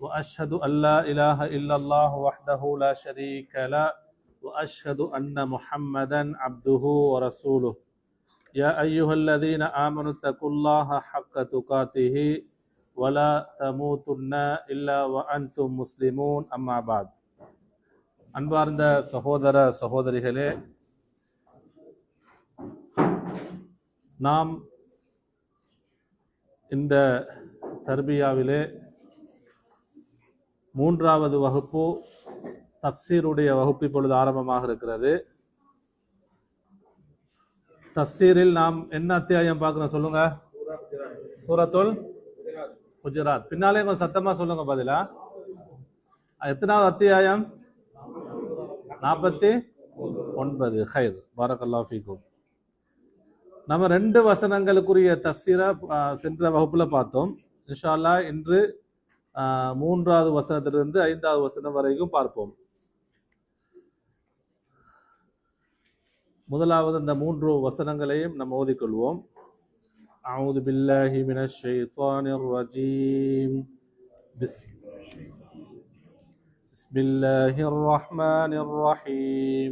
وأشهد أن لا إله إلا الله وحده لا شريك له وأشهد أن محمدا عبده ورسوله. يا أيها الذين آمنوا اتقوا الله حق تقاته ولا تموتن إلا وأنتم مسلمون. أما بعد அன்பார்ந்த சகோதர சகோதரிகளே நாம் இந்த தர்பியாவிலே மூன்றாவது வகுப்பு தப்சீருடைய வகுப்பு இப்பொழுது ஆரம்பமாக இருக்கிறது. தப்சீரில் நாம் என்ன அத்தியாயம் பார்க்குறோம் சொல்லுங்க? சூரத்துல் குஜராத். பின்னாலே கொஞ்சம் சத்தமா சொல்லுங்க பதிலா. எத்தனாவது அத்தியாயம்? நாற்பத்தி ஒன்பது. ஹைர். பாரகல்லா ஃபீக்கும். நம்ம ரெண்டு வசனங்களுக்குரிய தப்சீரா சென்ற வகுப்புல பார்த்தோம். இன்ஷா அல்லாஹ் இன்று மூன்றாவது வசனத்திலிருந்து ஐந்தாவது வசனம் வரைக்கும் பார்ப்போம் முதலாவது இந்த மூன்று வசனங்களையும் நம்ம ஓதிக்கொள்வோம் أعوذ بالله من الشيطان الرجيم بسم بسم الله الرحمن الرحيم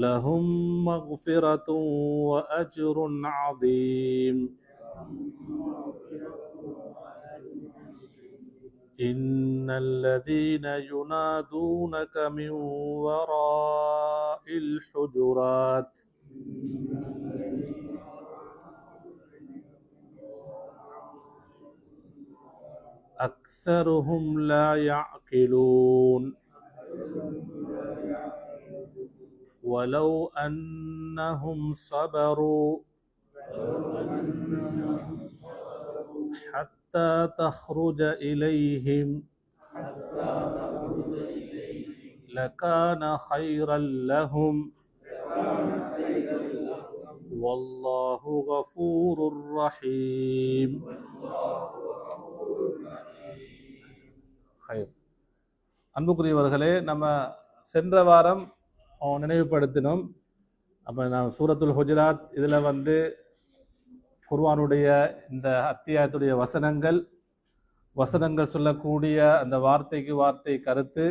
لهم مغفرة وأجر عظيم. إن الذين ينادونك من وراء الحجرات أكثرهم لا يعقلون. ولو أنهم صبروا حتى تخرج إليهم لكان خيرا لهم والله غفور رحيم خير அன்புக்குரியவர்களே நம்ம சென்ற வாரம் அஹ், நினைவுபடுத்தினோம். அப்போ நான் சூரத்துல் ஹுஜராத் இதில் வந்து குர்வானுடைய இந்த அத்தியாயத்துடைய வசனங்கள் வசனங்கள் சொல்லக்கூடிய அந்த வார்த்தைக்கு வார்த்தை கருத்து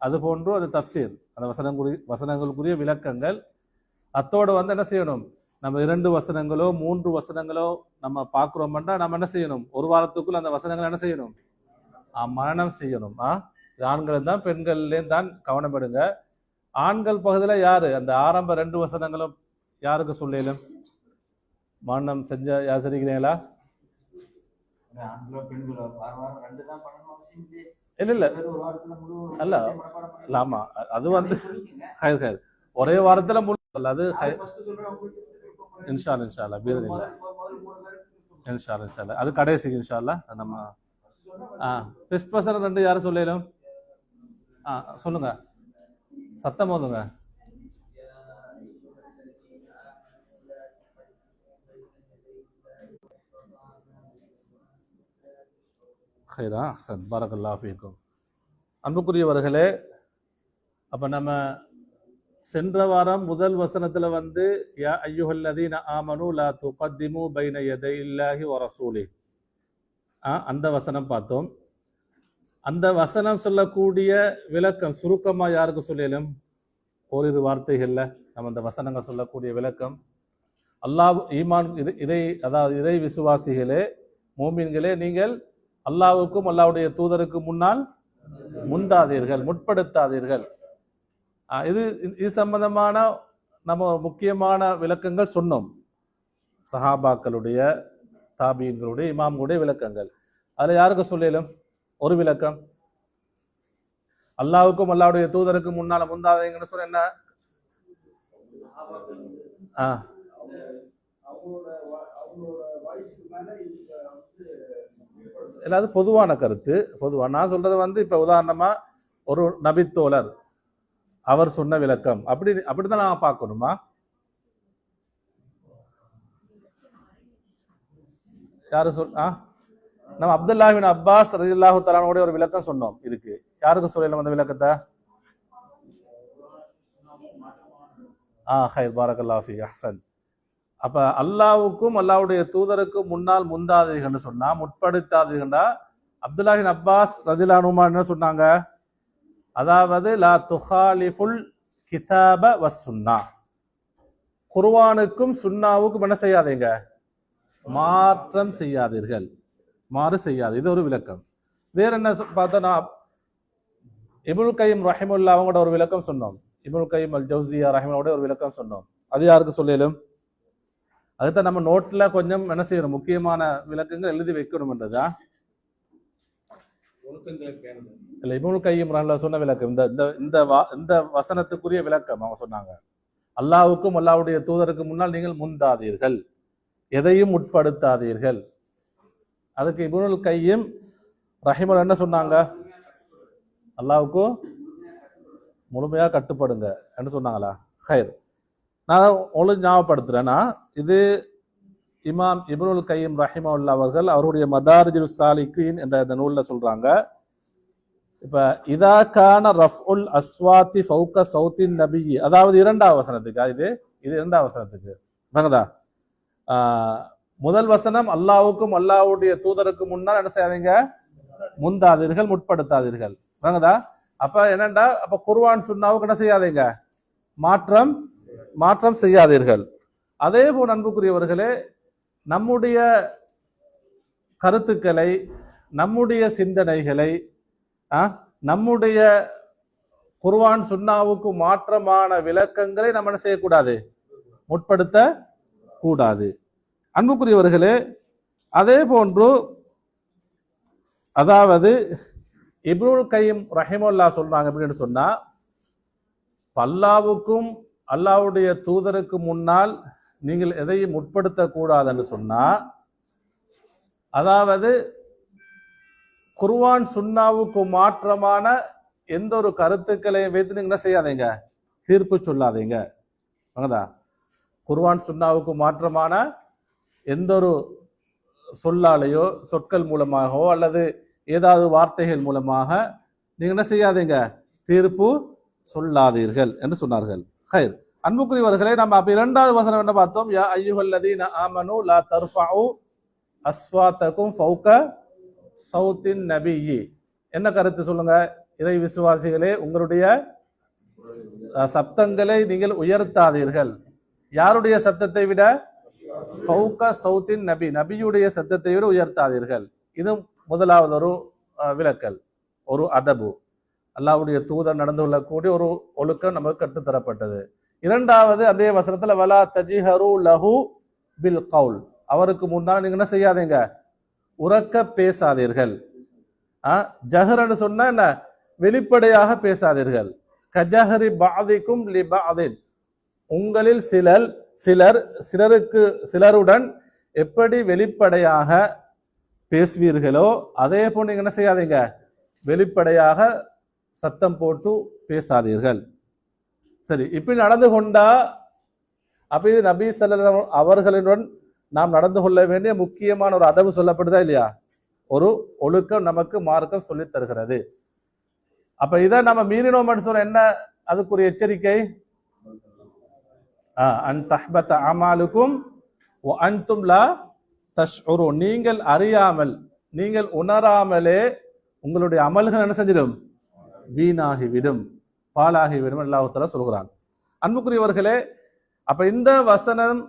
அது போன்றும் அது தப்சீர். அந்த வசனங்குரிய வசனங்களுக்குரிய விளக்கங்கள். அத்தோடு வந்து என்ன செய்யணும்? நம்ம இரண்டு வசனங்களோ மூன்று வசனங்களோ நம்ம பார்க்குறோம்னா நம்ம என்ன செய்யணும்? ஒரு வாரத்துக்குள்ள அந்த வசனங்கள் என்ன செய்யணும்? மரணம் செய்யணும். ஆ தான் பெண்கள்லேயும் தான் கவனப்படுங்க. ஆண்கள் பகுதியில் யாரு? அந்த ஆரம்ப ரெண்டு வசனங்களும் யாருக்கு சொல்லலும் மரணம் செஞ்ச யார் சரிக்கிறீங்களா ஆண்களோ பெண்களோ வாரம் வாரம் ரெண்டு தான் பண்ணணும் அவசியம் இல்லையே. இல்ல இல்ல. அல்ல. ஆமா. அது வந்து ஒரே வாரத்துல முழு அது அது ஹயர் first சொல்றேன், உங்களுக்கு இப்ப பண்ணுங்க. இன்ஷா அல்லா, இன்ஷா அல்லா பீதன் இல்ல முதல் முதல் மூணு பேருக்கு இன்ஷா அல்லா, இன்ஷா அல்லா. அது கடைசிக்கு இன்ஷா அல்லா அது நம்ம ஆ பெஸ்ட் பர்சன் ரெண்டு யாரும் சொல்லலும் ஆ சொல்லுங்க. சத்தம் போதுங்க. ஹைரா சத் பாரகல்லா ஃபீக்கும். அன்புக்குரியவர்களே அப்போ நம்ம சென்ற வாரம் முதல் வசனத்தில் வந்து யா ஐயுஹல்லதீன ஆமனு லா துகத்திமு பைன எதை இல்லாஹி ஒரசூலி ஆ, அந்த வசனம் பார்த்தோம். அந்த வசனம் சொல்லக்கூடிய விளக்கம் சுருக்கமாக யாருக்கு சொல்லலும் ஓரிரு வார்த்தைகளில் நம்ம அந்த வசனங்கள் சொல்லக்கூடிய விளக்கம். அல்லாஹ் ஈமான் இது- இதை அதாவது இறை விசுவாசிகளே மோமீன்களே நீங்கள் அல்லாவுக்கும் அல்லாவுடைய தூதருக்கு முன்னால் முந்தாதீர்கள் முற்படுத்தாதீர்கள். இது இது சம்பந்தமான நம்ம முக்கியமான விளக்கங்கள் சொன்னோம். சஹாபாக்களுடைய தாபீன்களுடைய இமாம்களுடைய விளக்கங்கள். அதில் யாருக்கு சொல்லலும் ஒரு விளக்கம். அல்லாவுக்கும் அல்லாவுடைய தூதருக்கும் முன்னால முந்தாதைங்கன்னு சொல்ல என்ன? ஆ. இல்ல பொதுவான கருத்து. பொதுவாக நான் சொல்றது வந்து இப்ப உதாரணமா ஒரு நபித்தோழர் அவர் சொன்ன விளக்கம். அப்படி அப்படிதான் நான் பார்க்கணுமா? யாரு சொல் ஆ? நம்ம அப்துல்லாஹின் அப்பாஸ் ரஜில்லாஹு தலானோட ஒரு விளக்கம் சொன்னோம் இதுக்கு. யாருக்கும் சொல்லலாம் அந்த விளக்கத்தை? ஆ ஹைர் பாரகல்லாஃபி ஃபீக் அப்ப அல்லாவுக்கும் அல்லாவுடைய தூதருக்கும் முன்னால் முந்தாதீர்கள்னு சொன்னா முற்படுத்தாதீர்கள்னா அப்துல்லாஹின் அப்பாஸ் ரதிலானுமா என்ன சொன்னாங்க? அதாவது லா துஹாலிஃபுல் கிதாப வசுன்னா குர்வானுக்கும் சுன்னாவுக்கும் என்ன செய்யாதீங்க? மாற்றம் செய்யாதீர்கள். மாறு செய்யாது. இது ஒரு விளக்கம். வேற என்ன சொ- பார்த்தோன்னா இபுல் கைம் ரஹிமுல்லா அவங்களோட ஒரு விளக்கம் சொன்னோம். இபுல் கைம் அல் ஜவுசியா ரஹிமோட ஒரு விளக்கம் சொன்னோம். அது யாருக்கு சொல்லலும்? அதுதான் நம்ம நோட்ல கொஞ்சம் என்ன செய்யணும்? முக்கியமான விளக்கங்கள் எழுதி வைக்கணும்ன்றதா? இல்லை இபுல் கையம் ரஹ்லா சொன்ன விளக்கம் இந்த இந்த இந்த இந்த வசனத்துக்குரிய விளக்கம் அவங்க சொன்னாங்க. அல்லாவுக்கும் அல்லாவுடைய தூதருக்கு முன்னால் நீங்கள் முந்தாதீர்கள். எதையும் உட்படுத்தாதீர்கள் அதுக்கு இபுனுல் கையும் ரஹிமல் என்ன சொன்னாங்க? அல்லாஹ்வுக்கு முழுமையாக கட்டுப்படுங்க என்ன சொன்னாங்களா? ஹைர். நான் உங்களுக்கு ஞாபகப்படுத்துகிறேன்னா இது இமாம் இபுனுல் கையம் ரஹிமவுல்லா அவர்கள் அவருடைய மதாரிஜு சாலிகின் என்ற இந்த நூலில் சொல்கிறாங்க இப்போ இதா கான உல் அஸ்வாத்தி ஃபவுக்க சவுத்தின் நபி அதாவது இரண்டாவது வசனத்துக்கா இது? இது இரண்டாவது வசனத்துக்கு. வாங்கதா முதல் வசனம் அல்லாவுக்கும் அல்லாவுடைய தூதருக்கும் முன்னால் என்ன செய்யாதீங்க? முந்தாதீர்கள் முற்படுத்தாதீர்கள். வாங்கதா அப்ப என்னண்டா? அப்ப குர்வான் சுண்ணாவுக்கு என்ன செய்யாதீங்க? மாற்றம் மாற்றம் செய்யாதீர்கள். அதே போல் அன்புக்குரியவர்களே நம்முடைய கருத்துக்களை நம்முடைய சிந்தனைகளை ஆ, நம்முடைய குர்வான் சுண்ணாவுக்கு மாற்றமான விளக்கங்களை நம்ம என்ன செய்யக்கூடாது? முற்படுத்த கூடாது அன்புக்குரியவர்களே அதே போன்று அதாவது இப்ருல் கையம் ரஹிமுல்லா சொல்றாங்க அப்படின்னு சொன்னா பல்லாவுக்கும் அல்லாவுடைய தூதருக்கு முன்னால் நீங்கள் எதையும் உட்படுத்தக்கூடாதுன்னு சொன்னா அதாவது குர்வான் சுன்னாவுக்கு மாற்றமான எந்த ஒரு கருத்துக்களையும் வைத்து நீங்க என்ன செய்யாதீங்க? தீர்ப்பு சொல்லாதீங்க. வாங்கதா குர்வான் சுன்னாவுக்கு மாற்றமான எந்த ஒரு சொல்லாலேயோ சொற்கள் மூலமாகவோ அல்லது ஏதாவது வார்த்தைகள் மூலமாக நீங்கள் என்ன செய்யாதீங்க? தீர்ப்பு சொல்லாதீர்கள் என்று சொன்னார்கள். ஹைர். அன்புக்குரியவர்களே நம்ம அப்ப இரண்டாவது வசனம் என்ன பார்த்தோம்? யா ஐயுஹல்லதீன ஆமனு லா தர்ஃபஉ அஸ்வாத்தகும் ஃபௌக சவுத்தின் நபியி. என்ன கருத்து சொல்லுங்க? இறை விசுவாசிகளே உங்களுடைய சப்தங்களை நீங்கள் உயர்த்தாதீர்கள். யாருடைய சத்தத்தை விட ஃபௌக சௌத்தின் நபி நபியுடைய சத்தத்தை விட உயர்த்தாதீர்கள். இது முதலாவது ஒரு விலக்கல் ஒரு அதபு. அல்லாவுடைய தூதர் நடந்து கொள்ளக்கூடிய ஒரு ஒழுக்கம் நமக்கு கற்றுத்தரப்பட்டது. இரண்டாவது அதே வசனத்துல வலா தஜிஹரு லஹு பில் கவுல். அவருக்கு முன்னால் நீங்க என்ன செய்யாதீங்க? உறக்க பேசாதீர்கள். ஆ, ஜஹரன்னு சொன்னா என்ன? வெளிப்படையாக பேசாதீர்கள். கஜஹரி பாதிக்கும் லி பாதின். உங்களில் சிலர் சிலர் சிலருக்கு சிலருடன் எப்படி வெளிப்படையாக பேசுவீர்களோ அதே போல் நீங்கள் என்ன செய்யாதீங்க. வெளிப்படையாக சத்தம் போட்டு பேசாதீர்கள். சரி இப்படி நடந்து கொண்டா அப்ப இது நபி ஸல்லல்லாஹு அவர்களுடன் நாம் நடந்து கொள்ள வேண்டிய முக்கியமான ஒரு அதவு சொல்லப்படுதா இல்லையா? ஒரு ஒழுக்கம் நமக்கு மார்க்கம் சொல்லித் தருகிறது. அப்ப இதை நம்ம மீறினோம் சொன்ன என்ன அதுக்குரிய எச்சரிக்கை? அன் தஹ்பத அமாலுக்கும் வ அன்தும் லா தஷ்உரு நீங்கள் அறியாமல் நீங்கள் உணராமலே உங்களுடைய அமல்கள் என்ன செஞ்சிடும்? வீணாகிவிடும் பாலாகிவிடும் அல்லாஹ் சொல்கிறான். அன்புக்குரியவர்களே அப்ப இந்த வசனம்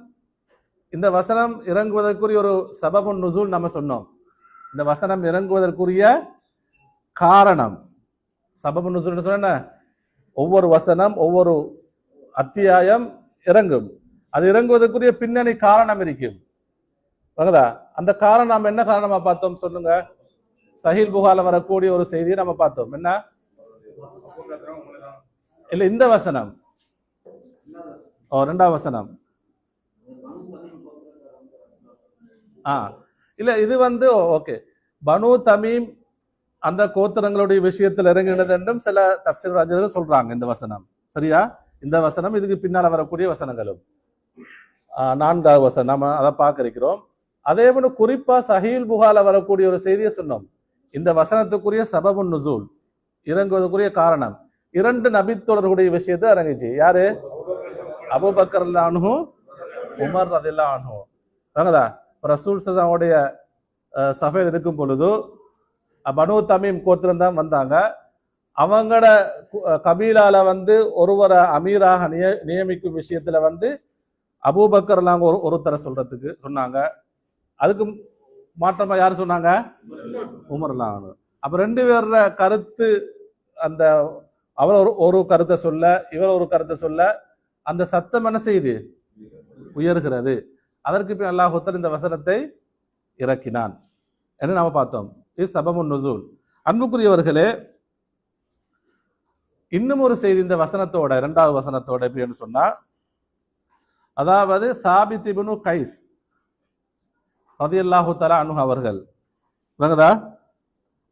இந்த வசனம் இறங்குவதற்குரிய ஒரு சபபுன் நுசூல் நம்ம சொன்னோம். இந்த வசனம் இறங்குவதற்குரிய காரணம். சபபுன் நுசூல் சொன்ன ஒவ்வொரு வசனம் ஒவ்வொரு அத்தியாயம் இறங்கும். அது இறங்குவதற்குரிய பின்னணி காரணம் இருக்கும். வகுதா அந்த காரணம் நாம் என்ன காரணமா பார்த்தோம் சொல்லுங்க. சஹில் புகால வரக்கூடிய ஒரு செய்தியை நம்ம பார்த்தோம். என்ன? இல்ல இந்த வசனம். ஓ ரெண்டாம் வசனம். ஆ இல்ல இது வந்து ஓகே. பனு தமீம் அந்த கோத்திரங்களுடைய விஷயத்தில் இறங்கினது என்றும் சில தப்சீர் ராஜர்கள் சொல்றாங்க இந்த வசனம். சரியா? இந்த வசனம் இதுக்கு பின்னால் வரக்கூடிய வசனங்களும். நான்காவது வசனம் நம்ம அதை பார்க்க இருக்கிறோம். அதே போல குறிப்பா சஹீல் புகால வரக்கூடிய ஒரு செய்தியை சொன்னோம். இந்த வசனத்துக்குரிய சபபு நுசூல் இறங்குவதற்குரிய காரணம் இரண்டு நபித்தோழர்களுடைய விஷயத்தை இறங்குச்சு. யாரு? அபூபக்கர் அன்ஹு உமர் ரதில்லா அனுகும் வாங்கதா ரசூல் சதாவுடைய சபையில் இருக்கும் பொழுது பனு தமீம் கோத்திரம் தான் வந்தாங்க. அவங்களோட கபீலால வந்து ஒருவரை அமீராக நிய நியமிக்கும் விஷயத்துல வந்து அபூபக்கர்லாம் ஒரு ஒருத்தரை சொல்றதுக்கு சொன்னாங்க. அதுக்கு மாற்றமா யார் சொன்னாங்க? உமர்லாம். அப்ப ரெண்டு பேரோட கருத்து அந்த அவர் ஒரு ஒரு கருத்தை சொல்ல இவர் ஒரு கருத்தை சொல்ல அந்த சத்தம் என்ன செய்யுது உயர்கிறது. அதற்கு பின் அல்லாஹுத்தர் இந்த வசனத்தை இறக்கினான். என்று நாம பார்த்தோம்? இது சபமுன் நுசூல். அன்புக்குரியவர்களே இன்னும் ஒரு செய்தி இந்த வசனத்தோட இரண்டாவது வசனத்தோட எப்படின்னு சொன்னா அதாவது சாபித் இப்னு கைஸ் ரதியல்லாஹு தலா அனு அவர்கள். விளங்குதா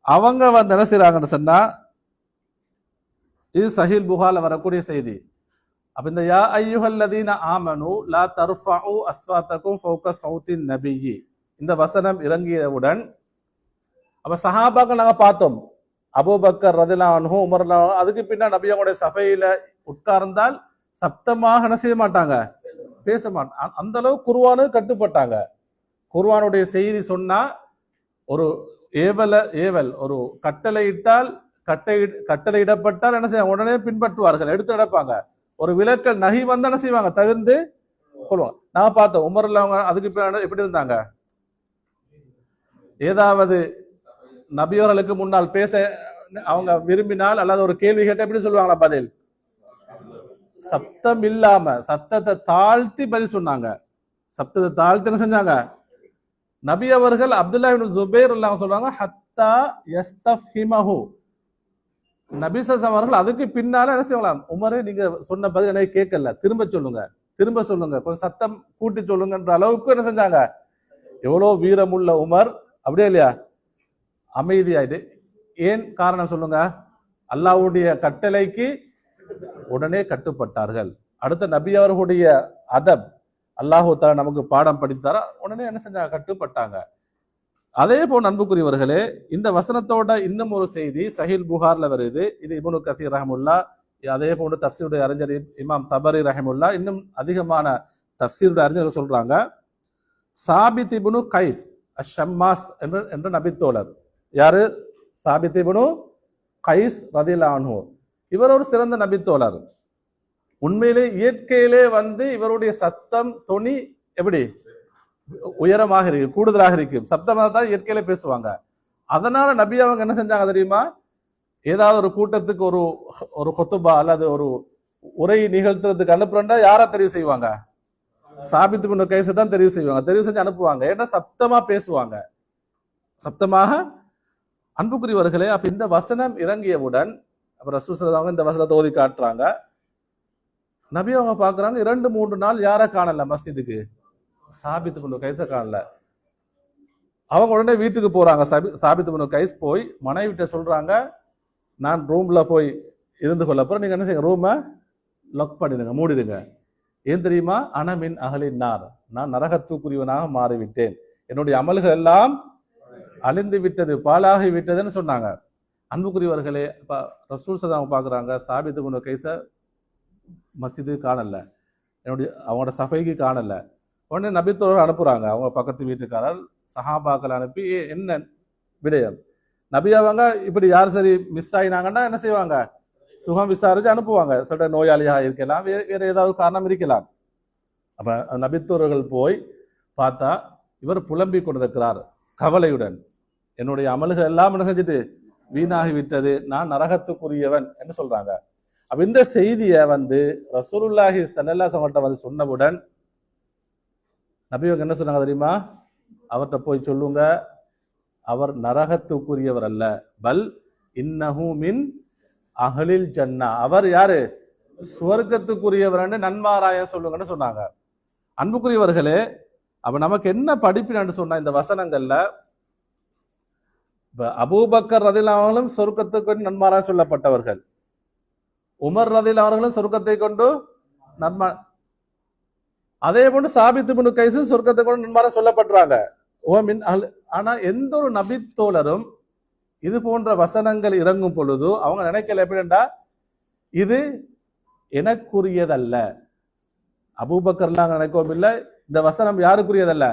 அவங்க வந்து என்ன செய்கிறாங்கன்னு சொன்னா இது சஹில் புகால வரக்கூடிய செய்தி. அப்ப இந்த யா ஐயுஹல்லதீன ஆமனு லா தர்ஃபஉ அஸ்வாத்தக்கும் ஃபோக்கஸ் சௌத்தின் நபியி. இந்த வசனம் இறங்கியவுடன் அப்ப சஹாபாக்கள் நாங்க பார்த்தோம். அபோபக்கர் ரதிலான் உமர்லா அதுக்கு பின்னா நபியாவுடைய சபையில உட்கார்ந்தால் சப்தமாக என்ன செய்ய மாட்டாங்க? பேச மாட்டாங்க. அந்த அளவு குர்வானு கட்டுப்பட்டாங்க. குர்வானுடைய செய்தி சொன்னா ஒரு ஏவல ஏவல் ஒரு கட்டளையிட்டால் கட்டளை கட்டளையிடப்பட்டால் என்ன செய்வாங்க? உடனே பின்பற்றுவார்கள் எடுத்து நடப்பாங்க. ஒரு விளக்கல் நகி வந்து என்ன செய்வாங்க? தகுந்து கொள்வாங்க. நான் பார்த்தேன் உமர்ல அவங்க அதுக்கு பின்னாடி எப்படி இருந்தாங்க? ஏதாவது நபியோர்களுக்கு முன்னால் பேச அவங்க விரும்பினால் அல்லது ஒரு கேள்வி கேட்ட எப்படி சொல்லுவாங்களா பதில்? சப்தம் இல்லாம சத்தத்தை தாழ்த்தி பதில் சொன்னாங்க. சப்தத்தை தாழ்த்தி என்ன செஞ்சாங்க? நபி அவர்கள் அப்துல்லா ஜுபேர் இல்லாம சொல்றாங்க ஹத்தா யஸ்தஃபிமஹு நபி ஸல்லல்லாஹு அவர்கள் அதுக்கு பின்னால என்ன செய்யலாம் உமரே நீங்க சொன்ன பதில் எனக்கு கேட்கல. திரும்ப சொல்லுங்க. திரும்ப சொல்லுங்க. கொஞ்சம் சத்தம் கூட்டி சொல்லுங்கன்ற அளவுக்கு என்ன செஞ்சாங்க? எவ்வளவு வீரமுள்ள உமர். அப்படியே இல்லையா? அமைதியாயிட்டு ஏன் காரணம் சொல்லுங்க? அல்லாஹ்வுடைய கட்டளைக்கு உடனே கட்டுப்பட்டார்கள். அடுத்த நபி அவர்களுடைய அதப் அல்லாஹூ தஆலா நமக்கு பாடம் படித்தாரா? உடனே என்ன செஞ்சாங்க? கட்டுப்பட்டாங்க. அதே போல் அன்புக்குரியவர்களே இந்த வசனத்தோட இன்னும் ஒரு செய்தி சஹீல் புகார்ல வருது. இது இபுனு கசீர் ரஹமுல்லா அதே போன்று தப்சீருடைய அறிஞர் இமாம் தபரி ரஹமுல்லா இன்னும் அதிகமான தப்சீருடைய அறிஞர்கள் சொல்றாங்க சாபித் இபுனு கைஸ் அஷம்மாஸ் என்று என்ற நபித்தோழர். யாரு? சாபித் கைஸ் ரதிலானு இவர் ஒரு சிறந்த நபித்தோழர். உண்மையிலே இயற்கையிலே வந்து இவருடைய சத்தம் தொனி எப்படி? உயரமாக இருக்கு கூடுதலாக இருக்கு. சப்தமாக தான் இயற்கையில பேசுவாங்க. அதனால நபி அவங்க என்ன செஞ்சாங்க தெரியுமா? ஏதாவது ஒரு கூட்டத்துக்கு ஒரு ஒரு கொத்துபா அல்லது ஒரு உரை நிகழ்த்துறதுக்கு அனுப்புறா யாரை தெரிவு செய்வாங்க? சாபித்து பண்ண கைசை தான் தெரிவு செய்வாங்க. தெரிவு செஞ்சு அனுப்புவாங்க. ஏன்னா சப்தமா பேசுவாங்க. சப்தமாக அன்புக்குரியவர்களே அப்ப இந்த வசனம் இறங்கியவுடன் அப்ப ரசூசரதாங்க இந்த வசனத்தை ஓதி காட்டுறாங்க. நபி அவங்க பாக்குறாங்க இரண்டு மூன்று நாள் யாரை காணல மஸ்ஜிதுக்கு? சாபித்து பண்ணு கைச காணல. அவங்க உடனே வீட்டுக்கு போறாங்க. சாபித்து பண்ணு கைஸ் போய் மனைவிட்ட சொல்றாங்க நான் ரூம்ல போய் இருந்து கொள்ள அப்புறம் நீங்க என்ன செய்யுங்க ரூமை லாக் பண்ணிடுங்க மூடிடுங்க. ஏன் தெரியுமா? அனமின் அகலின் நார். நான் நரகத்துக்குரியவனாக மாறிவிட்டேன். என்னுடைய அமல்கள் எல்லாம் அழிந்து விட்டது பாலாகி விட்டதுன்னு சொன்னாங்க. அன்புக்குரியவர்களே இப்போ ரசூல் சதாம் பார்க்குறாங்க சாபித்து கொண்ட கைச மஸ்ஜிது காணல. என்னுடைய அவங்களோட சபைக்கு காணல. உடனே நபித்தோடு அனுப்புகிறாங்க அவங்க பக்கத்து வீட்டுக்காரர் சஹாபாக்கள் அனுப்பி "ஏ, என்ன விடயம் நபி அவங்க இப்படி யார் சரி மிஸ் ஆகினாங்கன்னா என்ன செய்வாங்க? சுகம் விசாரிச்சு அனுப்புவாங்க. சில நோயாளியாக இருக்கலாம் வே- வேறு ஏதாவது காரணம் இருக்கலாம். அப்போ நபித்தோர்கள் போய் பார்த்தா இவர் புலம்பிக் கொண்டிருக்கிறார் கவலையுடன். என்னுடைய அமல்கள் எல்லாம் என்ன செஞ்சுட்டு? வீணாகி விட்டது நான் நரகத்துக்குரியவன் என்று சொல்றாங்க. அப்ப இந்த செய்தியை வந்து ரசூலுல்லாஹி சல்லல்லா அவங்கள்ட்ட வந்து சொன்னவுடன் நபிவங்க என்ன சொன்னாங்க தெரியுமா? அவர்கிட்ட போய் சொல்லுங்க. அவர் நரகத்துக்குரியவர் அல்ல. பல் இன்னஹூமின் அகலில் ஜன்னா. அவர் யாரு? சுவர்க்கத்துக்குரியவர்னு நன்மாராய சொல்லுங்கன்னு சொன்னாங்க. அன்புக்குரியவர்களே அப்ப நமக்கு என்ன படிப்பினு சொன்னா இந்த வசனங்கள்ல இப்போ அபூபக்கர் ரதில் அவர்களும் கொண்டு நன்மாராக சொல்லப்பட்டவர்கள். உமர் ரதில் அவர்களும் சொருக்கத்தை கொண்டு நன்மா அதே போன்று சாபித்து முனு கைசு சொர்க்கத்தை கொண்டு நன்மாராய சொல்லப்படுறாங்க ஓமின் ஆனா எந்த ஒரு நபித்தோழரும் இது போன்ற வசனங்கள் இறங்கும் பொழுது அவங்க நினைக்கல எப்படின்னா இது எனக்குரியதல்ல. அபூபக்கர்லாம் நினைக்கவும் இல்லை. இந்த வசனம் யாருக்குரியதல்ல?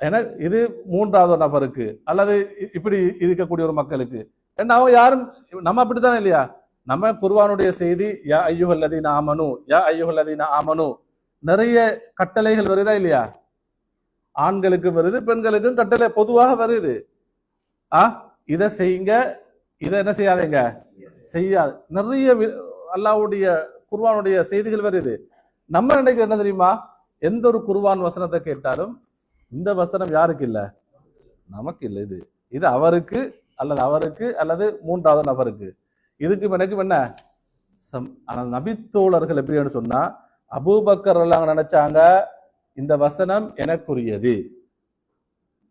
ஏன்னா இது மூன்றாவது நபருக்கு. அல்லது இ- இப்படி இருக்கக்கூடிய ஒரு மக்களுக்கு. ஏன்னா அவங்க யாரும் நம்ம அப்படித்தானே இல்லையா? நம்ம குர்வானுடைய செய்தி யா ஐயுகல்லதீன ஆமனு யா ஐயுகல்லதீன ஆமனு நிறைய கட்டளைகள் வருதா இல்லையா? ஆண்களுக்கு வருது பெண்களுக்கும் கட்டளை பொதுவாக வருது. ஆ? இதை செய்யுங்க இதை என்ன செய்யாதீங்க? செய்யாது. நிறைய வி- அல்லாஹ்வுடைய குர்வானுடைய செய்திகள் வருது. நம்ம நினைக்கிறது என்ன தெரியுமா? எந்த ஒரு குர்வான் வசனத்தை கேட்டாலும் இந்த வசனம் யாருக்கு இல்லை? நமக்கு இல்லை இது. இது அவருக்கு அல்லது அவருக்கு அல்லது மூன்றாவது நபருக்கு. இதுக்கு எனக்கு என்ன? சம் ஆனால் நபித்தோழர்கள் எப்படின்னு சொன்னா அபூபக்கர் எல்லாம் நினைச்சாங்க? இந்த வசனம் எனக்குரியது.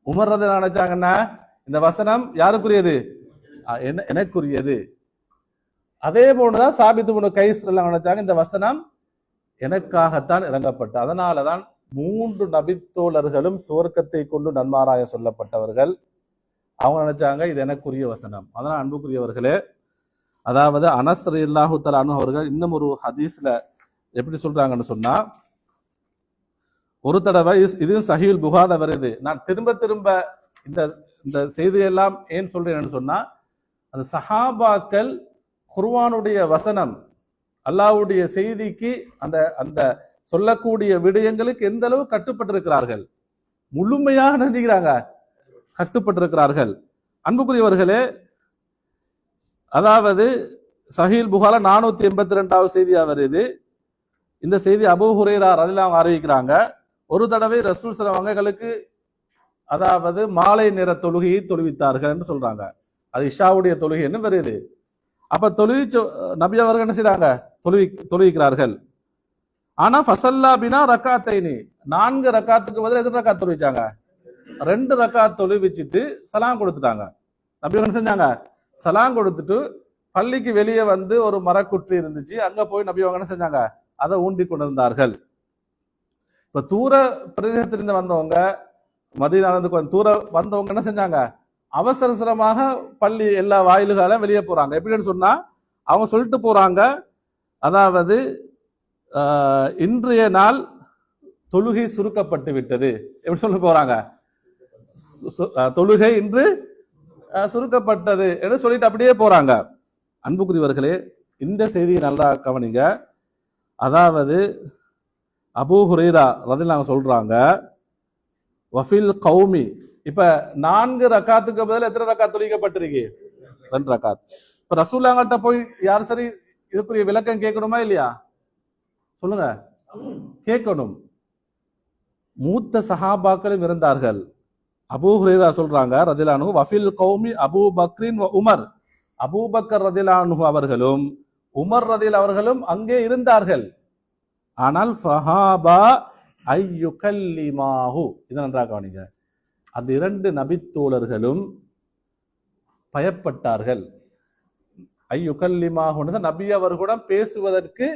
உமர்றத நினைச்சாங்கன்னா இந்த வசனம் யாருக்குரியது? என்ன எனக்குரியது. அதே போலதான் சாபித்து முனு கைஸ் எல்லாம் நினைச்சாங்க? இந்த வசனம் எனக்காகத்தான் இறங்கப்பட்டது. அதனாலதான் மூன்று நபித்தோழர்களும் சுவர்க்கத்தை கொண்டு நன்மாராய சொல்லப்பட்டவர்கள். அவங்க நினைச்சாங்க இது எனக்குரிய வசனம். அதனால் அன்புக்குரியவர்களே அதாவது அனஸ் இல்லாஹு தலானு அவர்கள் இன்னும் ஒரு ஹதீஸ்ல எப்படி சொல்றாங்கன்னு சொன்னா ஒரு தடவை இதுவும் சஹீல் புகார வருது. நான் திரும்ப திரும்ப இந்த இந்த செய்தியெல்லாம் ஏன் சொல்றேன்னு சொன்னா அந்த சஹாபாக்கள் குர்வானுடைய வசனம் அல்லாஹ்வுடைய செய்திக்கு அந்த அந்த சொல்லக்கூடிய விடயங்களுக்கு எந்த அளவு கட்டுப்பட்டிருக்கிறார்கள்? முழுமையாக நினைக்கிறாங்க. கட்டுப்பட்டிருக்கிறார்கள். அன்புக்குரியவர்களே அதாவது சஹீல் புகால நானூத்தி எண்பத்தி ரெண்டாவது செய்தியா வருது இந்த செய்தி அபூ ஹுரைரா ரலியல்லாஹு அறிவிக்கிறாங்க. ஒரு தடவை ரசூல் சில வங்கைகளுக்கு அதாவது மாலை நேர தொழுகையை தொழுவித்தார்கள் என்று சொல்றாங்க. அது இஷாவுடைய தொழுகைன்னு வருது அப்ப தொழுவி நபி அவர்கள் என்ன செய்றாங்க? தொழுவி தொழுவிக்கிறார்கள். ஆனா ஃபசல்லா பினா ரக்காத்தைனி. நான்கு ரக்காத்துக்கு பதில் எத்தனை ரக்காத் தொழுவிச்சாங்க? ரெண்டு ரக்காத் தொழுவிச்சுட்டு சலாம் கொடுத்துட்டாங்க. நபி என்ன செஞ்சாங்க? சலாம் கொடுத்துட்டு பள்ளிக்கு வெளியே வந்து ஒரு மரக்குற்றி இருந்துச்சு. அங்க போய் நபி அவங்க என்ன செஞ்சாங்க? அதை ஊண்டி கொண்டிருந்தார்கள். இப்ப தூர பிரதேசத்திலிருந்து வந்தவங்க மதியிலிருந்து கொஞ்சம் தூர வந்தவங்க என்ன செஞ்சாங்க? அவசரசரமாக பள்ளி எல்லா வாயில்களும் வெளியே போறாங்க. எப்படின்னு சொன்னா அவங்க சொல்லிட்டு போறாங்க. அதாவது இன்றைய நாள் தொழுகை சுருக்கப்பட்டு விட்டது. எப்படி சொல்ல போறாங்க? சு- சு- தொழுகை இன்று சுருக்கப்பட்டது என்று சொல்லிட்டு அப்படியே போறாங்க. அன்புக்குரியவர்களே இந்த செய்தியை நல்லா கவனிங்க. அதாவது அபூ ஹுரைரா ரதிலாங்க சொல்றாங்க வஃபில் கௌமி. இப்ப நான்கு ரக்காத்துக்கு பதில் எத்தனை ரக்காத் தொழிக்கப்பட்டிருக்கு ரெண்டு ரக்காத். இப்ப ரசூலாங்கிட்ட போய் யார் சரி இதுக்குரிய விளக்கம் கேட்கணுமா இல்லையா? சொல்லுங்க. கேட்கணும். மூத்த சஹாபாக்களும் இருந்தார்கள். அபூ ஹுரைரா சொல்றாங்க ரதிலானு வஃபில் கௌமி அபூ பக்ரின் உமர். அபூபக்கர் ரதிலானு அவர்களும் உமர் ரதில் அவர்களும் அங்கே இருந்தார்கள். ஆனால் ஃபஹாபா ஐயுகல்லிமாஹு. இது நன்றாக கவனிங்க. அந்த இரண்டு நபித்தோழர்களும் பயப்பட்டார்கள். ஐயுகல்லிமாஹுன்னு நபி அவர்களுடன் பேசுவதற்கு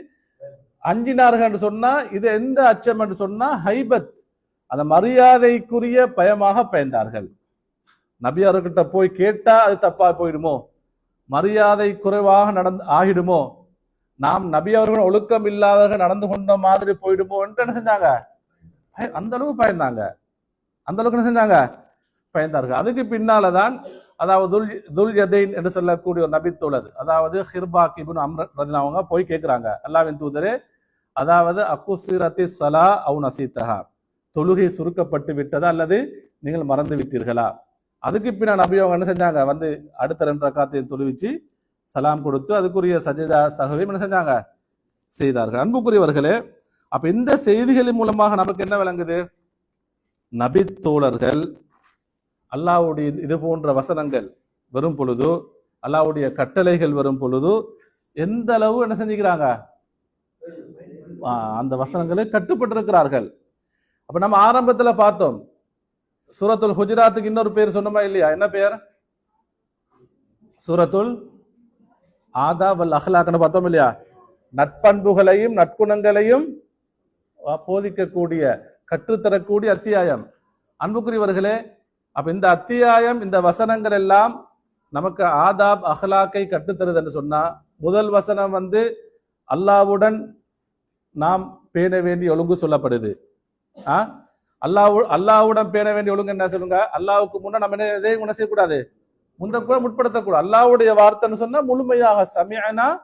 அஞ்சினார்கள் என்று சொன்னால் இது எந்த அச்சம் என்று சொன்னால் ஹைபத் அந்த மரியாதைக்குரிய பயமாக பயந்தார்கள். நபியார்கிட்ட போய் கேட்டா அது தப்பா போயிடுமோ? மரியாதை குறைவாக நடந்து ஆகிடுமோ? நாம் நபி அவர்கள் ஒழுக்கம் இல்லாதவர்கள் நடந்து கொண்ட மாதிரி போயிடுமோ என்று என்ன செஞ்சாங்க? அந்த அளவுக்கு பயந்தாங்க. அந்த அளவுக்கு என்ன செஞ்சாங்க? பயந்தார்கள். அதுக்கு பின்னால தான் அதாவது துல் துல் யதைன் என்று சொல்லக்கூடிய ஒரு நபித்தோழர் அதாவது ஹிர்பாக் இப்னு அம்ர அவங்க போய் கேட்குறாங்க அல்லாவின் தூதரே அதாவது அக்குசிரத்தி சலா அவு நசீத்தஹா. தொழுகை சுருக்கப்பட்டு விட்டதா அல்லது நீங்கள் மறந்து விட்டீர்களா? அதுக்கு பின்னால் நபி அவங்க என்ன செஞ்சாங்க? வந்து அடுத்த ரெண்டு ரக்காத்தையும் தொழுவிச்சு சலாம் கொடுத்து அதுக்குரிய சஜிதா சகவையும் என்ன செஞ்சாங்க? செய்தார்கள். அன்புக்குரியவர்களே அப்ப இந்த செய்திகளின் மூலமாக நமக்கு என்ன விளங்குது? நபித்தோழர்கள் அல்லாவுடைய அல்லாஹ்வுடைய இது போன்ற வசனங்கள் வரும் பொழுது அல்லாவுடைய கட்டளைகள் வரும் பொழுது எந்த அளவு என்ன செஞ்சுக்கிறாங்க? அந்த வசனங்களை கட்டுப்பட்டிருக்கிறார்கள். அப்போ நம்ம ஆரம்பத்தில் பார்த்தோம். சூரத்துல் ஹுஜராத்துக்கு இன்னொரு பேர் சொன்னோமா இல்லையா? என்ன பேர்? சூரத்துல் ஆதாப் அல் அஹ்லாக்னு பார்த்தோம் இல்லையா? நட்பண்புகளையும் நற்குணங்களையும் போதிக்கக்கூடிய கற்றுத்தரக்கூடிய அத்தியாயம். அன்புக்குரியவர்களே அப்ப இந்த அத்தியாயம் இந்த வசனங்கள் எல்லாம் நமக்கு ஆதாப் அஹ்லாக்கை கற்றுத்தருதுன்னு சொன்னால் சொன்னா முதல் வசனம் வந்து அல்லாவுடன் நாம் பேண வேண்டிய ஒழுங்கு சொல்லப்படுது. ஆ? அல்லாஹ் அல்லாஹ்வுடன் பேண வேண்டிய ஒழுங்கு என்ன சொல்லுங்க? அல்லாவுக்கு முன்னே நம்ம என்ன எதையும் குணம் செய்யக்கூடாது. முந்த கூட முற்படுத்தக்கூடாது. அல்லாவுடைய வார்த்தைன்னு சொன்னா முழுமையாக சமயனா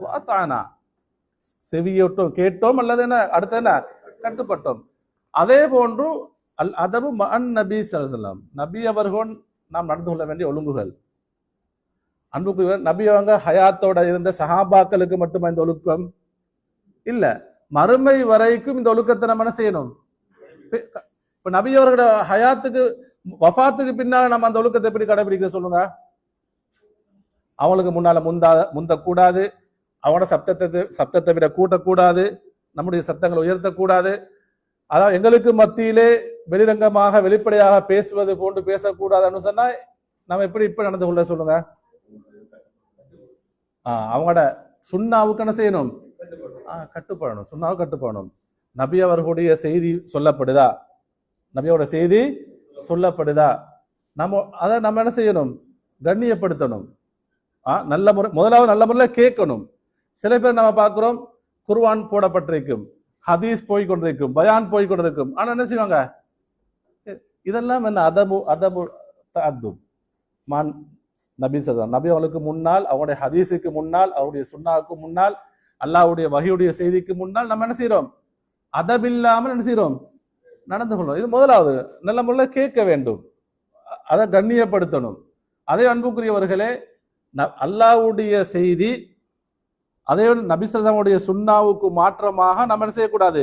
வாத்தானா. செவியோட்டோம் கேட்டோம் அல்லது என்ன? அடுத்த என்ன? கட்டுப்பட்டோம். அதே போன்று அல் அதபு மன் நபி சலம் நபி அவர்கள் நாம் நடந்து கொள்ள வேண்டிய ஒழுங்குகள். அன்புக்கு நபி அவங்க ஹயாத்தோட இருந்த சஹாபாக்களுக்கு மட்டுமா இந்த ஒழுக்கம்? இல்லை. மறுமை வரைக்கும் இந்த ஒழுக்கத்தை நம்ம என்ன செய்யணும்? இப்போ நபி அவர்களோட ஹயாத்துக்கு வஃபாத்துக்கு பின்னால் நம்ம அந்த ஒழுக்கத்தை எப்படி கடைபிடிக்கிற சொல்லுங்க? அவங்களுக்கு முன்னால முந்தா முந்தக்கூடாது. அவனோட சப்தத்தை சப்தத்தை விட கூட்டக்கூடாது. நம்முடைய சத்தங்களை உயர்த்தக்கூடாது. அதாவது எங்களுக்கு மத்தியிலே வெளிரங்கமாக வெளிப்படையாக பேசுவது போன்று பேசக்கூடாதுன்னு சொன்னா நம்ம எப்படி இப்ப நடந்து கொள்ள சொல்லுங்க? அவங்களோட சுண்ணாவுக்கு என்ன செய்யணும்? கட்டுப்படணும். சுண்ணாவுக்கு கட்டுப்படணும். நபி அவர்களுடைய செய்தி சொல்லப்படுதா? நபியோட செய்தி சொல்லப்படுதா? நம்ம அதை நம்ம என்ன செய்யணும்? கண்ணியப்படுத்தணும். நல்ல முறை முதலாவது நல்ல முறையில் கேட்கணும். சில பேர் நம்ம பார்க்கிறோம் குர்ஆன் போடப்பட்டிருக்கும். ஹதீஸ் போய் கொண்டிருக்கும் பயான் போய் கொண்டிருக்கும் ஆனா என்ன செய்வாங்க? இதெல்லாம் என்ன அதபு அதபு அது மான் நபி சதம் நபி அவங்களுக்கு முன்னால் அவருடைய ஹதீஸுக்கு முன்னால் அவருடைய சுண்ணாவுக்கு முன்னால் அல்லாஹ்வுடைய வகையுடைய செய்திக்கு முன்னால் நம்ம என்ன செய்கிறோம் அதபில்லாமல் என்ன செய்கிறோம் நடந்து கொள்ளும் இது முதலாவது. நல்ல முறையில் கேட்க வேண்டும். அதை கண்ணியப்படுத்தணும். அதே அன்புக்குரியவர்களே ந- அல்லாஹ்வுடைய செய்தி அதே நபிசல்லாமுடைய சுண்ணாவுக்கு மாற்றமாக நம்ம என்ன செய்யக்கூடாது?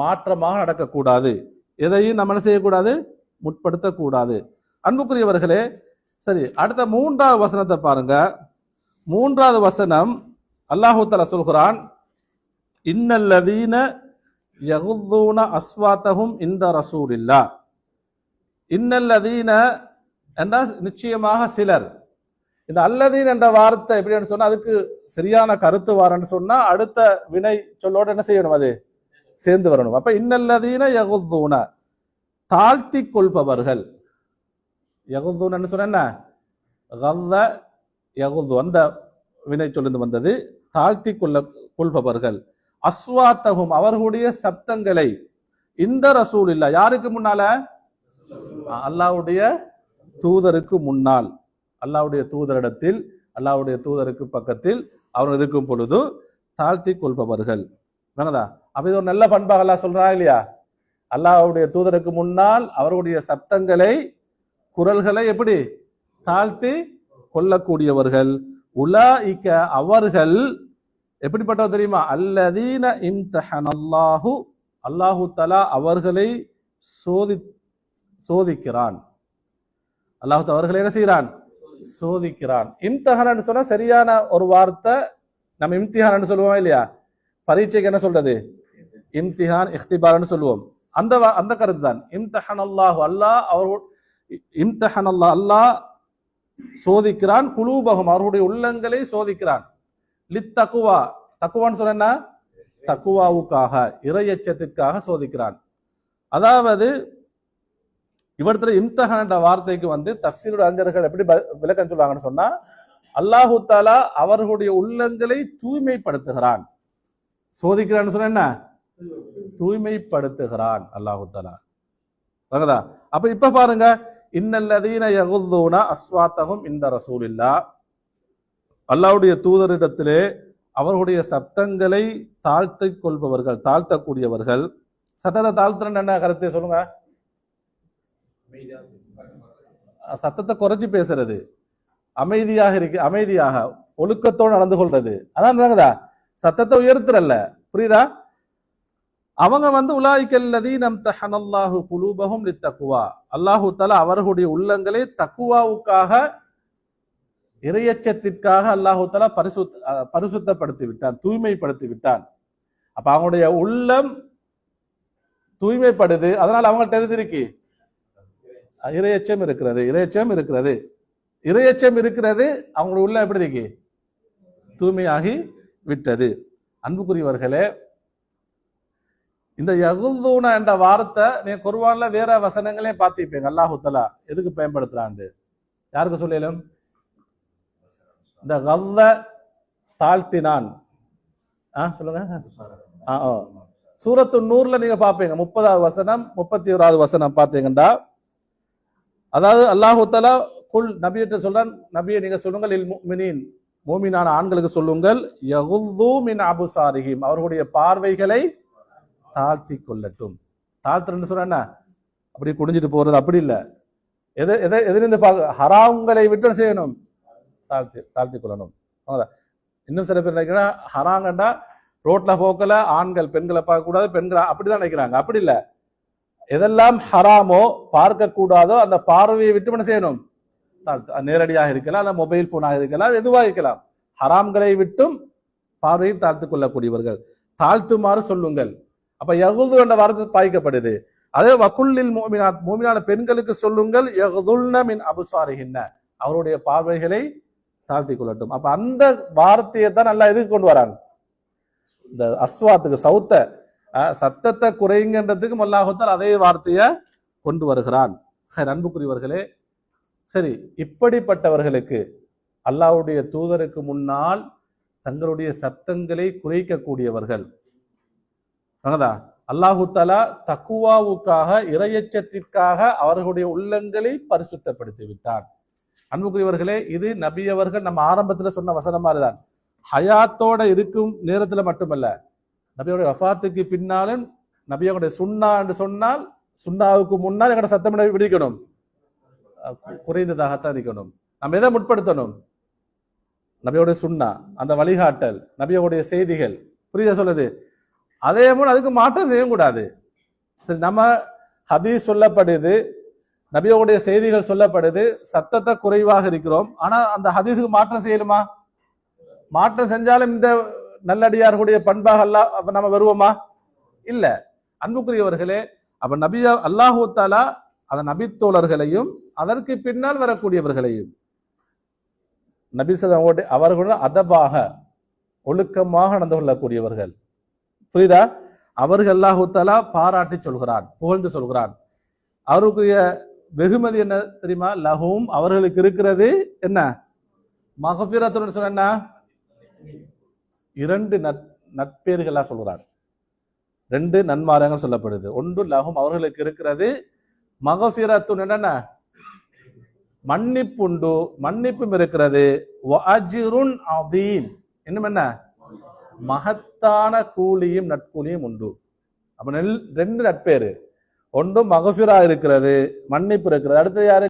மாற்றமாக நடக்கக்கூடாது. எதையும் நம்ம என்ன செய்யக்கூடாது? முற்படுத்தக்கூடாது. அன்புக்குரியவர்களே சரி அடுத்த மூன்றாவது வசனத்தை பாருங்க. மூன்றாவது வசனம் அல்லாஹு தஆலா சொல்கிறான் இன்னல்லதீன யகுதூன அஸ்வாத்தகும் இந்த ரசூலில்லா இன்னல்லதீன என்றால் நிச்சயமாக சிலர். இந்த அல்லதீன் என்ற வார்த்தை எப்படின்னு சொன்னா அதுக்கு சரியான கருத்து வாரன்னு சொன்னா அடுத்த வினை சொல்லோட என்ன செய்யணும் அது? சேர்ந்து வரணும். அப்ப இன்னல்லதீன யகுதூன தாழ்த்தி கொள்பவர்கள். யகுதூன்னு சொன்ன? என்ன யகுது அந்த வினை சொல்லிருந்து வந்தது. தாழ்த்தி கொள்ள கொள்பவர்கள். அஸ்வாத்தகும் அவர்களுடைய சப்தங்களை இந்த ரசூல் இல்ல யாருக்கு முன்னால? அல்லாஹ்வுடைய தூதருக்கு முன்னால். அல்லாவுடைய தூதரிடத்தில் அல்லாவுடைய தூதருக்கு பக்கத்தில் அவர் இருக்கும் பொழுது தாழ்த்தி கொள்பவர்கள். வேணதா அப்ப இது ஒரு நல்ல பண்பாக அல்லாஹ் சொல்றா இல்லையா? அல்லாவுடைய தூதருக்கு முன்னால் அவருடைய சப்தங்களை குரல்களை எப்படி? தாழ்த்தி கொள்ளக்கூடியவர்கள். உலா இக்க அவர்கள் எப்படிப்பட்டவர் தெரியுமா? அல்லதீன இம்தஹனல்லாஹு அல்லாஹு தலா அவர்களை சோதி சோதிக்கிறான். அல்லாஹு அவர்களை என்ன செய்கிறான்? சோதிக்கிறான். இம்தஹான்னு சொன்னா சரியான ஒரு வார்த்தை நம்ம இம்திஹான்னு சொல்லுவோம் இல்லையா? பரீட்சைக்கு என்ன சொல்றது? இம்திஹான் இஃப்திபார்னு சொல்லுவோம். அந்த வா- அந்த கருத்து தான் இம்தஹன் அல்லாஹ் அல்லாஹ் அவர் இம்தஹன் அல்லாஹ் அல்லாஹ் சோதிக்கிறான் குலூபகம் அவருடைய உள்ளங்களை சோதிக்கிறான். லித் தக்குவா தக்குவான்னு சொன்ன தக்குவாவுக்காக இறையச்சத்திற்காக சோதிக்கிறான். அதாவது இவர்த்துல இம்தஹான் என்ற வார்த்தைக்கு வந்து தஃசீலுடைய அறிஞர்கள் எப்படி ப- விளக்கம் சொல்லுவாங்கன்னு சொன்னா அல்லாஹு தாலா அவர்களுடைய உள்ளங்களை தூய்மைப்படுத்துகிறான். சோதிக்கிறான்னு சொன்ன என்ன? தூய்மைப்படுத்துகிறான் அல்லாஹு தாலா வகதா அப்ப இப்ப பாருங்க இன்னல்லதீன யகுத்தூன அஸ்வாத்தகும் இந்த ரசூலில்லா. அல்லாவுடைய தூதரிடத்திலே அவர்களுடைய சப்தங்களை தாழ்த்திக் கொள்பவர்கள் தாழ்த்தக்கூடியவர்கள். சத்தத்தை தாழ்த்துறன்னு என்ன கருத்தை சொல்லுங்க? சத்தத்தை குறைச்சி பேசுறது. அமைதியாக இருக்கு அமைதியாக ஒழுக்கத்தோடு நடந்து கொள்றது. அதான் என்னங்கதா சத்தத்தை உயர்த்துறல்ல. புரியுதா? அவங்க வந்து உலாய்க்கல்லதி நம் தஹனல்லாஹு குலூபஹும் லித்தக்குவா அல்லாஹு தலா அவர்களுடைய உள்ளங்களை தக்குவாவுக்காக இரையச்சத்திற்காக அல்லாஹு தஆலா பரிசு பரிசுத்தப்படுத்தி விட்டான் தூய்மைப்படுத்தி விட்டான் அப்ப அவங்களுடைய உள்ளம் தூய்மைப்படுது. அதனால அவங்க தெரிஞ்சிருக்கு இரையச்சம் இருக்கிறது இரையச்சம் இருக்கிறது. இரையச்சம் இருக்கிறது அவங்களோட உள்ள எப்படி இருக்கு? தூய்மையாகி விட்டது. அன்புக்குரியவர்களே இந்த யகுல்தூன என்ற வார்த்தை நீ குர்வான்ல வேற வசனங்களே பார்த்திருப்பீங்க. அல்லாஹுத்தலா எதுக்கு பயன்படுத்துறாண்டு யாருக்கு சொல்லலும்? இந்த கவ்வ தாழ்த்தினான். ஆ சொல்லுங்க. ஆ, ஆ. சூரத்து நூறுல நீங்க பாப்பீங்க முப்பதாவது வசனம் முப்பத்தி ஓராவது வசனம் பாத்தீங்கன்னா அதாவது அல்லாஹுத்தலா குல் நபியிட்ட சொல்றான் நபியை நீங்க சொல்லுங்கள் இல் மினின் மூமினான ஆண்களுக்கு சொல்லுங்கள் யகுல்லூ மின் அபுசாரிஹிம். அவர்களுடைய பார்வைகளை தாழ்த்தி கொள்ளட்டும். தாழ்த்துறன்னு சொன்னா என்ன? அப்படி குடிஞ்சிட்டு போறது அப்படி இல்லை. எதை எதை எதிர்ந்து பார்க்க ஹராங்களை விட்டு செய்யணும்? தாழ்த்தி தாழ்த்தி கொள்ளணும். இன்னும் சில பேர் நினைக்கிறா ஹராங்கண்டா ரோட்ல போக்கல ஆண்கள் பெண்களை பார்க்கக்கூடாது பெண்களை பெண்கள் அப்படிதான் நினைக்கிறாங்க. அப்படி இல்லை. எதெல்லாம் ஹராமோ பார்க்க கூடாதோ அந்த பார்வையை விட்டு என்ன செய்யணும்? தாழ்த்து- நேரடியாக இருக்கலாம் அல்ல மொபைல் போனாக இருக்கலாம் எதுவாக இருக்கலாம். ஹராம்களை விட்டும் பார்வையை தாழ்த்து கொள்ளக்கூடியவர்கள். தாழ்த்துமாறு சொல்லுங்கள். அப்ப யகுது என்ற வார்த்தை பாய்க்கப்படுது. அதே வக்குள்ளில் மூமினா மோமினான பெண்களுக்கு சொல்லுங்கள் யகுதுல்ன மின் அபுசாரிகின்ன அவருடைய பார்வைகளை தாழ்த்தி கொள்ளட்டும். அப்ப அந்த வார்த்தையை தான் நல்லா எதுக்கு கொண்டு வராங்க? இந்த அஸ்வாத்துக்கு சவுத்தை சத்தத்தை குறைங்கன்றதுக்கு அல்லாஹுத்தால் அதே வார்த்தையை கொண்டு வருகிறான். சரி, அன்புக்குரியவர்களே சரி இப்படிப்பட்டவர்களுக்கு அல்லாஹுடைய தூதருக்கு முன்னால் தங்களுடைய சத்தங்களை குறைக்கக்கூடியவர்கள் அங்கதா? அல்லாஹு தக்குவாவுக்காக இரையச்சத்திற்காக அவர்களுடைய உள்ளங்களை பரிசுத்தப்படுத்தி விட்டான் அன்புக்குரியவர்களே இது நபியவர்கள் நம்ம ஆரம்பத்தில் சொன்ன வசனம் மாதிரிதான் ஹயாத்தோட இருக்கும் நேரத்தில் மட்டுமல்ல நபியோடைய வஃபாத்துக்கு பின்னாலும் நபியோடைய சுண்ணா என்று சொன்னால் சுண்ணாவுக்கு முன்னால் எங்களோட சத்தமிட விடிக்கணும் விடுக்கணும் குறைந்ததாகத்தான் இருக்கணும். நம்ம எதை முற்படுத்தணும்? நபியோடைய சுண்ணா அந்த வழிகாட்டல் நபியோடைய செய்திகள். புரியுதா சொல்லுது? அதே போல் அதுக்கு மாற்றம் செய்யக்கூடாது. சரி நம்ம ஹதீஸ் சொல்லப்படுது நபியோடைய செய்திகள் சொல்லப்படுது சத்தத்தை குறைவாக இருக்கிறோம். ஆனால் அந்த ஹதீஸுக்கு மாற்றம் செய்யணுமா மாற்றம் செஞ்சாலும் இந்த நல்லடியார்களுடைய பண்பாக அல்லா அப்ப நம்ம வருவோமா? இல்ல. அன்புக்குரியவர்களே அப்ப நபியா அல்லாஹூத்தாலா அதன் அந்த நபித்தோழர்களையும் அதற்கு பின்னால் வரக்கூடியவர்களையும் நபி அவர்களுடைய அவர்களுடன் அதபாக ஒழுக்கமாக நடந்து கொள்ளக்கூடியவர்கள். புரியுதா? அவர்கள் அல்லாஹூத்தாலா பாராட்டி சொல்கிறான் புகழ்ந்து சொல்கிறான். அவருக்குரிய வெகுமதி என்ன தெரியுமா? லஹும் அவர்களுக்கு இருக்கிறது என்ன? மகபீரத்துடன் சொன்ன இரண்டு நட் நட்பேறுகளாக சொல்கிறார் ரெண்டு நன்மாரங்கள் சொல்லப்படுது. ஒன்று லகும் அவர்களுக்கு இருக்கிறது மகபிரத்துன் என்னென்ன? மன்னிப்புண்டு மன்னிப்பும் இருக்கிறது. அதீம் இன்னும் என்ன? மகத்தான கூலியும் நட்கூலியும் உண்டு. அப்ப நெல் ரெண்டு நட்பேரு. ஒன்று மகஃபிரா இருக்கிறது மன்னிப்பு இருக்கிறது. அடுத்து யாரு?